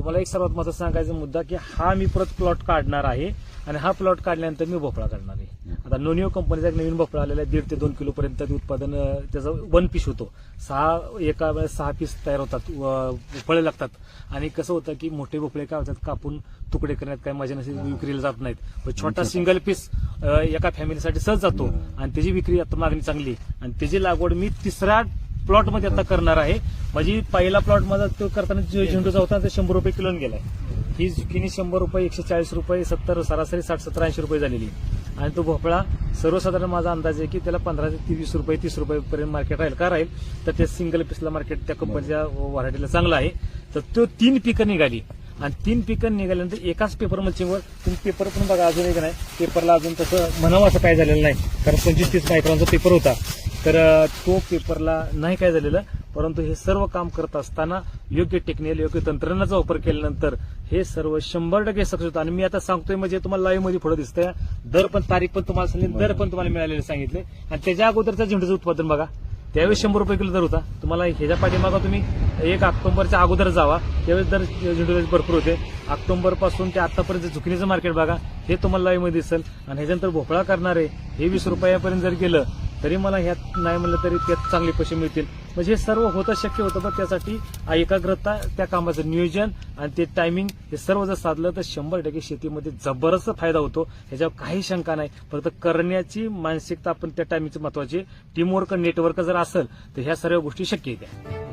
तुम्हाला एक सर्वात महत्त्वाचा सांगायचा मुद्दा की हा मी परत प्लॉट काढणार आहे आणि हा प्लॉट काढल्यानंतर मी भोपळा काढणार आहे. आता नोनिओ कंपनीचा एक नवीन भोपळा आलेला आहे दीड ते दोन किलो पर्यंत ते उत्पादन त्याचं वन पीस होतो. सहा एका वेळेस सहा पीस तयार होतात फळे लागतात. आणि कसं होतं की मोठे भोपळे काय होतात कापून तुकडे करण्यात काही मजा नसेल विक्रीला जात नाहीत. पण छोटा सिंगल पीस एका फॅमिलीसाठी सहज जातो. आणि त्याची विक्री आता मागणी चांगली. आणि त्याची लागवड मी तिसऱ्या प्लॉटमध्ये आता करणार आहे. म्हणजे पहिला प्लॉट माझा तो करताना जो झेंडूचा होता ते शंभर रुपये किलोने गेलाय. ही झुकिनी शंभर रुपये एकशे चाळीस रुपये सत्तर सरासरी साठ सत्तर ऐंशी रुपये झालेली. आणि तो भोपळा सर्वसाधारण माझा अंदाज आहे की त्याला पंधरा ते तेवीस रुपये तीस रुपये पर्यंत मार्केट राहील. का राहील? तर ते सिंगल पीसला मार्केट त्या कंपनीच्या व्हरायटीला चांगलं आहे. तर तो तीन पिकं निघाली. आणि तीन पिकं निघाल्यानंतर एकाच पेपर मल्चिंगवर तुम्ही पेपर पण बघा अजून एक नाही. पेपरला अजून तसं म्हणावं असं काय झालेलं नाही. कारण पंचवीस तीस मायक्रॉनचा पेपर होता. तर तो पेपरला नाही काय झालेलं परंतु हे सर्व काम करत असताना योग्य टेक्निकल योग्य तंत्रज्ञानाचा वापर केल्यानंतर हे सर्व शंभर टक्के सक्सेस होतं. आणि मी आता सांगतोय म्हणजे तुम्हाला लाईव्हमध्ये पुढे दिसतंय. दर पण तारीख पण तुम्हाला सांगितली दर पण तुम्हाला मिळालेले सांगितले. आणि त्याच्या अगोदरचा झेंडूचं उत्पादन बघा. त्यावेळेस शंभर रुपये किलो दर होता. तुम्हाला ह्याच्या पाठीमागा तुम्ही एक ऑक्टोबरच्या अगोदर जावा. त्यावेळेस दर झेंडूचे भरपूर होते. ऑक्टोबरपासून ते आतापर्यंत झुकणीचं मार्केट बघा हे तुम्हाला लाईव्हमध्ये दिसेल. आणि ह्याच्यानंतर भोपळा करणारे हे वीस रुपयापर्यंत जर गेलं तरी मला ह्यात नाही म्हणलं तरी त्यात चांगले पैसे मिळतील. म्हणजे हे सर्व होतं शक्य होतं पण त्यासाठी एकाग्रता त्या कामाचं नियोजन आणि ते टायमिंग हे सर्व जर साधलं तर शंभर टक्के शेतीमध्ये जबरदस्त फायदा होतो. ह्याच्यावर काही शंका नाही. फक्त करण्याची मानसिकता आपण त्या टायमिंगची महत्वाची. टीमवर्क नेटवर्क जर असेल तर ह्या सर्व गोष्टी शक्य आहेत